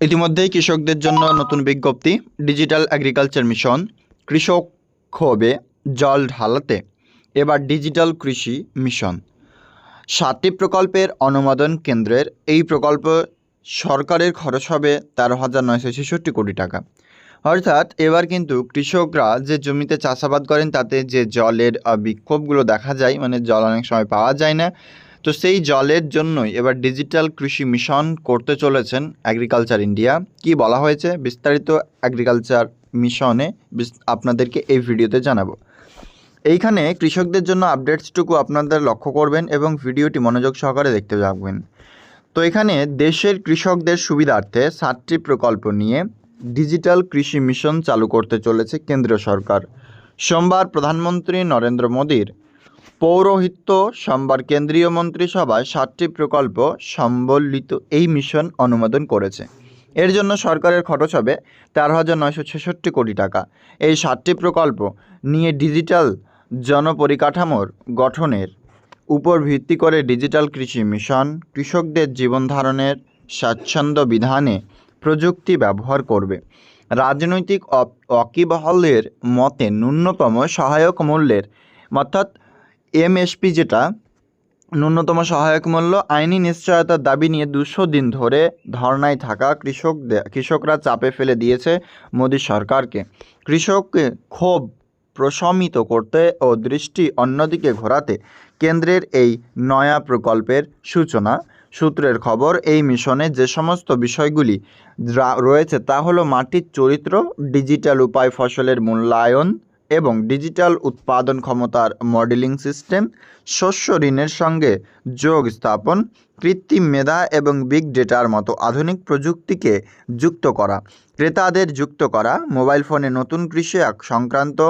ইতিমধ্যেই কৃষকদের জন্য নতুন বিজ্ঞপ্তি, ডিজিটাল এগ্রিকালচার মিশন কৃষক ক্ষোভে জল ঢালাতে, এবার ডিজিটাল কৃষি মিশন সাতটি প্রকল্পের অনুমোদন কেন্দ্রের, এই প্রকল্প সরকারের খরচ হবে তেরো হাজার নয়শো ছেষট্টি কোটি টাকা। অর্থাৎ এবার কিন্তু কৃষকরা যে জমিতে চাষাবাদ করেন, তাতে যে জলের বিক্ষোভগুলো দেখা যায় মানে জল অনেক সময় পাওয়া যায় না তো সেই জলের জন্যই এবার ডিজিটাল কৃষি মিশন করতে চলেছেন অ্যাগ্রিকালচার ইন্ডিয়া কি বলা হয়েছে? বিস্তারিত অ্যাগ্রিকালচার মিশনে আপনাদেরকে এই ভিডিওতে জানাব। এইখানে কৃষকদের জন্য আপডেটসটুকু আপনাদের লক্ষ্য করবেন এবং ভিডিওটি মনোযোগ সহকারে দেখতে থাকবেন। তো এখানে দেশের কৃষকদের সুবিধার্থে সাতটি প্রকল্প নিয়ে ডিজিটাল কৃষি মিশন চালু করতে চলেছে কেন্দ্রীয় সরকার। সোমবার প্রধানমন্ত্রী নরেন্দ্র মোদীর পৌরোহিত্য সোমবার কেন্দ্রীয় মন্ত্রিসভায় সাতটি প্রকল্প সম্বলিত এই মিশন অনুমোদন করেছে। এর জন্য সরকারের খরচ হবে তেরো হাজার নয়শো ছেষট্টি কোটি টাকা। এই সাতটি প্রকল্প নিয়ে ডিজিটাল জনপরিকাঠামোর গঠনের উপর ভিত্তি করে ডিজিটাল কৃষি মিশন কৃষকদের জীবনধারণের স্বাচ্ছন্দ্য বিধানে প্রযুক্তি ব্যবহার করবে। রাজনৈতিক ওয়াকিবহালের মতে ন্যূনতম সহায়ক মূল্যের, অর্থাৎ এমএসপি যেটা, ন্যূনতম সহায়ক মূল্য, আইনি নিশ্চয়তার দাবি নিয়ে দুশো দিন ধরে ধর্নায় থাকা কৃষকদের কৃষকরা চাপে ফেলে দিয়েছে মোদী সরকারকে। কৃষককে ক্ষোভ প্রশমিত করতে ও দৃষ্টি অন্যদিকে ঘোরাতে কেন্দ্রের এই নয়া প্রকল্পের সূচনা। সূত্রের খবর, এই মিশনে যে সমস্ত বিষয়গুলি রয়েছে তা হলো মাটির চরিত্র, ডিজিটাল উপায়, ফসলের মূল্যায়ন এবং ডিজিটাল উৎপাদন ক্ষমতার মডেলিং সিস্টেম, শস্য ঋণের সঙ্গে যোগ স্থাপন, কৃত্রিম মেধা এবং বিগ ডেটার মতো আধুনিক প্রযুক্তিকে যুক্ত করা। ক্রেতাদের যুক্ত করা, মোবাইল ফোনে নতুন কৃষি সংক্রান্ত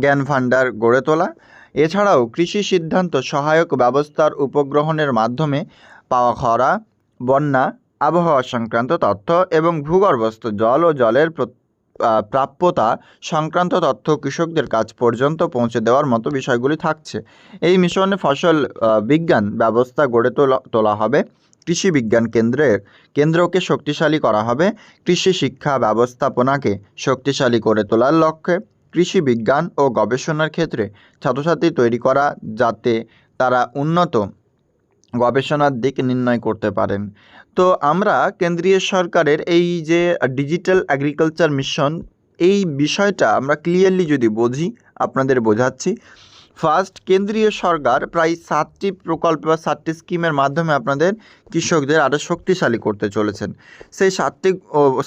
জ্ঞান ভাণ্ডার গড়ে তোলা, এছাড়াও কৃষি সিদ্ধান্ত সহায়ক ব্যবস্থার উপগ্রহণের মাধ্যমে পাওয়া খরা, বন্যা, আবহাওয়া সংক্রান্ত তথ্য এবং ভূগর্ভস্থ জল ও জলের প্রাপ্যতা সংক্রান্ত তথ্য কৃষকদের কাজ পর্যন্ত পৌঁছে দেওয়ার মতো বিষয়গুলি থাকছে। এই মিশনে ফসল বিজ্ঞান ব্যবস্থা গড়ে তোলা তোলা হবে। কৃষি বিজ্ঞান কেন্দ্রের কেন্দ্রকে শক্তিশালী করা হবে। কৃষি শিক্ষা ব্যবস্থাপনাকে শক্তিশালী করে তোলার লক্ষ্যে কৃষি বিজ্ঞান ও গবেষণার ক্ষেত্রে ছাত্রছাত্রী তৈরি করা যাতে তারা উন্নত গবেষণার দিক নির্ণয় করতে পারেন। তো আমরা কেন্দ্রীয় সরকারের এই যে ডিজিটাল অ্যাগ্রিকালচার মিশন এই বিষয়টা আমরা ক্লিয়ারলি যদি বুঝি, আপনাদের বোঝাচ্ছি। ফার্স্ট কেন্দ্রীয় সরকার প্রায় সাতটি প্রকল্প বা সাতটি স্কিমের মাধ্যমে আপনাদের কৃষকদের আরও শক্তিশালী করতে চলেছেন। সেই সাতটি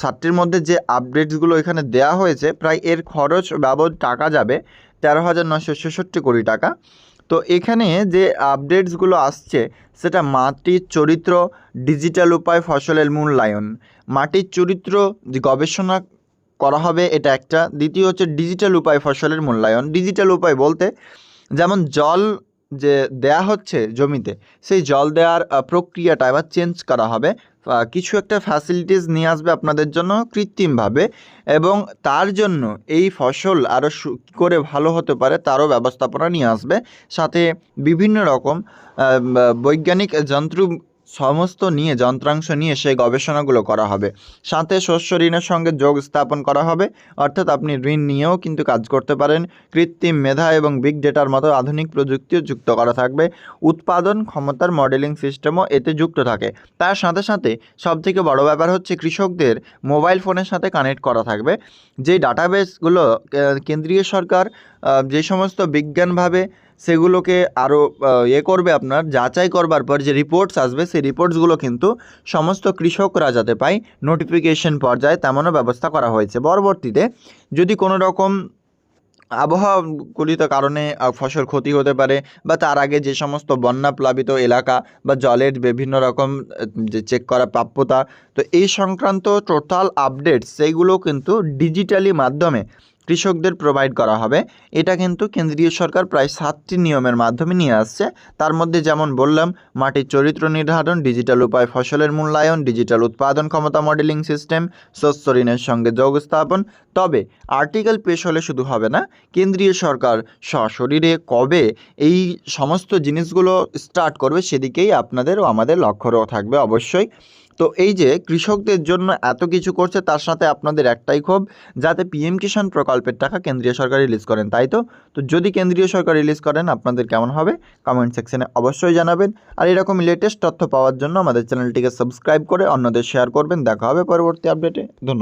সাতটির মধ্যে যে আপডেটসগুলো এখানে দেওয়া হয়েছে, প্রায় এর খরচ বাবদ টাকা যাবে তেরো হাজার নশো ছেষট্টি কোটি টাকা। তো এখানে যে আপডেটসগুলো আসছে, সেটা মাটির চরিত্র ডিজিটাল উপায়, ফসলের মূল্যায়ন। মাটির চরিত্র গবেষণা করা হবে, এটা একটা। দ্বিতীয় হচ্ছে ডিজিটাল উপায়, ফসলের মূল্যায়ন। ডিজিটাল উপায় বলতে, যেমন জল যে দেয়া হচ্ছে জমিতে, সেই জল দেওয়ার প্রক্রিয়াটা এবার চেঞ্জ করা হবে। কিছু একটা ফ্যাসিলিটিস নিয়ে আসবে আপনাদের জন্য কৃত্রিমভাবে এবং তার জন্য এই ফসল আরও করে ভালো হতে পারে তারও ব্যবস্থাপনা নিয়ে আসবে। সাথে বিভিন্ন রকম বৈজ্ঞানিক যন্ত্র সমস্ত নিয়ে যন্ত্রাংশ নিয়ে সেই গবেষণাগুলো করা হবে। সাথে শস্য ঋণের সঙ্গে যোগ স্থাপন করা হবে। অর্থাৎ আপনি ঋণ নিয়েও কিন্তু কাজ করতে পারেন। কৃত্রিম মেধা এবং বিগ ডেটার মতো আধুনিক প্রযুক্তিও যুক্ত করা থাকবে। উৎপাদন ক্ষমতার মডেলিং সিস্টেমও এতে যুক্ত থাকে। তার সাথে সাথে সবথেকে বড় ব্যাপার হচ্ছে কৃষকদের মোবাইল ফোনের সাথে কানেক্ট করা থাকবে। যে ডাটাবেসগুলো কেন্দ্রীয় সরকার যে সমস্ত বিজ্ঞানভাবে সেগুলোকে আরও ইয়ে করবে আপনার, যাচাই করবার পর যে রিপোর্টস আসবে, সেই রিপোর্টসগুলো কিন্তু সমস্ত কৃষকরা যাতে পায় নোটিফিকেশন পর্যায়ে তেমনও ব্যবস্থা করা হয়েছে। পরবর্তীতে যদি কোনো রকম আবহাওয়াগলিত কারণে ফসল ক্ষতি হতে পারে বা তার আগে যে সমস্ত বন্যা প্লাবিত এলাকা বা জলের বিভিন্ন রকম, যে চেক করা প্রাপ্যতা, তো এই সংক্রান্ত টোটাল আপডেট সেইগুলো কিন্তু ডিজিটালি মাধ্যমে কৃষকদের প্রোভাইড করা হবে। এটা কিন্তু কেন্দ্রীয় সরকার প্রায় সাতটি নিয়মের মাধ্যমে নিয়ে আসছে। তার মধ্যে যেমন বললাম, মাটির চরিত্র নির্ধারণ ডিজিটাল উপায় ফসলের মূল্যায়ন ডিজিটাল উৎপাদন ক্ষমতা মডেলিং সিস্টেম শস্য ঋণের সঙ্গে যোগ স্থাপন। তবে আর্টিকেল পেশ হলে শুধু হবে না, কেন্দ্রীয় সরকার সশরীরে কবে এই সমস্ত জিনিসগুলো স্টার্ট করবে সেদিকেই আপনাদের ও আমাদের লক্ষ্য থাকবে অবশ্যই। তো এই যে কৃষকদের জন্য এত কিছু করছে, তার সাথে আপনাদের একটাই ক্ষোভ, যাতে পিএম কিষাণ প্রকল্পের টাকা কেন্দ্রীয় সরকার রিলিজ করেন, তাই তো? তো যদি কেন্দ্রীয় সরকার রিলিজ করেন, আপনাদের কেমন হবে? কমেন্ট সেকশনে অবশ্যই জানাবেন। আর এরকম লেটেস্ট তথ্য পাওয়ার জন্য আমাদের চ্যানেলটিকে সাবস্ক্রাইব করে অন্যদের শেয়ার করবেন। দেখা হবে পরবর্তী আপডেটে ধন্যবাদ।